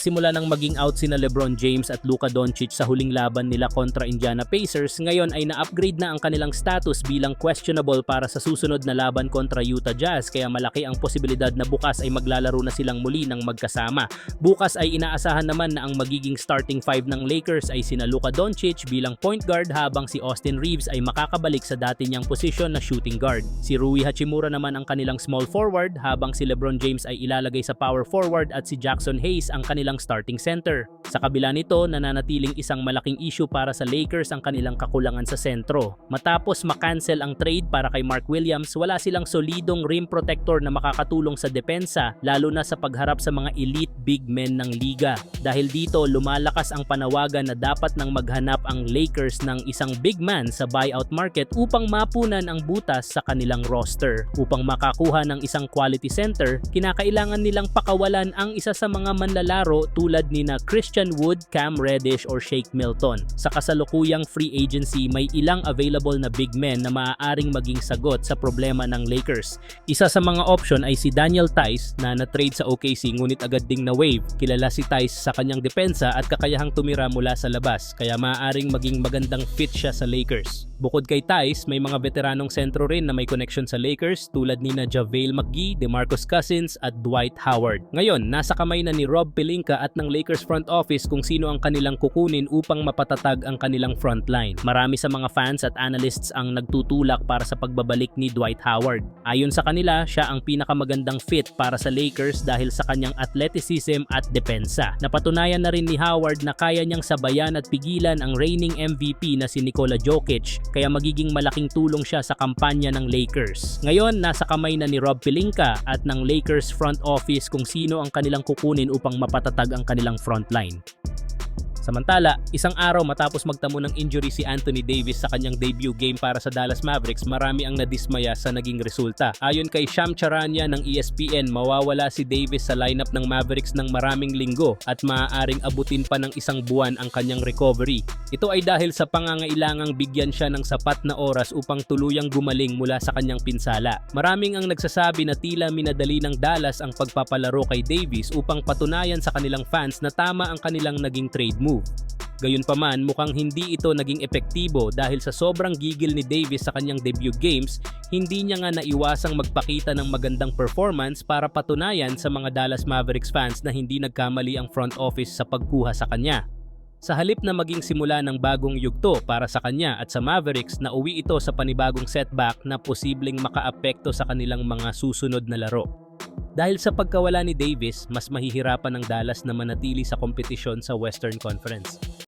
Simula nang maging out sina LeBron James at Luka Doncic sa huling laban nila kontra Indiana Pacers, ngayon ay na-upgrade na ang kanilang status bilang questionable para sa susunod na laban kontra Utah Jazz kaya malaki ang posibilidad na bukas ay maglalaro na silang muli ng magkasama. Bukas ay inaasahan naman na ang magiging starting five ng Lakers ay sina Luka Doncic bilang point guard habang si Austin Reeves ay makakabalik sa dati niyang posisyon na shooting guard. Si Rui Hachimura naman ang kanilang small forward habang si LeBron James ay ilalagay sa power forward at si Jackson Hayes ang kanilang starting center. Sa kabila nito, nananatiling isang malaking issue para sa Lakers ang kanilang kakulangan sa sentro. Matapos makancel ang trade para kay Mark Williams, wala silang solidong rim protector na makakatulong sa depensa lalo na sa pagharap sa mga elite big men ng liga. Dahil dito, lumalakas ang panawagan na dapat nang maghanap ang Lakers ng isang big man sa buyout market upang mapunan ang butas sa kanilang roster. Upang makakuha ng isang quality center, kinakailangan nilang pakawalan ang isa sa mga manlalaro tulad ni na Christian Wood, Cam Reddish or Shake Milton. Sa kasalukuyang free agency, may ilang available na big men na maaaring maging sagot sa problema ng Lakers. Isa sa mga option ay si Daniel Tice na na-trade sa OKC ngunit agad ding na wave. Kilala si Tice sa kanyang depensa at kakayahang tumira mula sa labas kaya maaaring maging magandang fit siya sa Lakers. Bukod kay Tice, may mga veteranong sentro rin na may connection sa Lakers tulad ni na JaVale McGee, DeMarcus Cousins at Dwight Howard. Ngayon, nasa kamay na ni Rob Pelinka at ng Lakers front office kung sino ang kanilang kukunin upang mapatatag ang kanilang frontline. Marami sa mga fans at analysts ang nagtutulak para sa pagbabalik ni Dwight Howard. Ayon sa kanila, siya ang pinakamagandang fit para sa Lakers dahil sa kanyang athleticism at depensa. Napatunayan na rin ni Howard na kaya niyang sabayan at pigilan ang reigning MVP na si Nikola Jokic kaya magiging malaking tulong siya sa kampanya ng Lakers. Ngayon, nasa kamay na ni Rob Pelinka at ng Lakers front office kung sino ang kanilang kukunin upang mapatatag ang kanilang frontline. Samantala, isang araw matapos magtamo ng injury si Anthony Davis sa kanyang debut game para sa Dallas Mavericks, marami ang nadismaya sa naging resulta. Ayon kay Sham Charania ng ESPN, mawawala si Davis sa lineup ng Mavericks ng maraming linggo at maaaring abutin pa ng isang buwan ang kanyang recovery. Ito ay dahil sa pangangailangang bigyan siya ng sapat na oras upang tuluyang gumaling mula sa kanyang pinsala. Maraming ang nagsasabi na tila minadali ng Dallas ang pagpapalaro kay Davis upang patunayan sa kanilang fans na tama ang kanilang naging trade move. Gayunpaman, mukhang hindi ito naging epektibo dahil sa sobrang gigil ni Davis sa kanyang debut games, hindi niya nga naiwasang magpakita ng magandang performance para patunayan sa mga Dallas Mavericks fans na hindi nagkamali ang front office sa pagkuha sa kanya. Sa halip na maging simula ng bagong yugto para sa kanya at sa Mavericks na uwi ito sa panibagong setback na posibleng makaapekto sa kanilang mga susunod na laro. Dahil sa pagkawala ni Davis, mas mahihirapan ng Dallas na manatili sa kompetisyon sa Western Conference.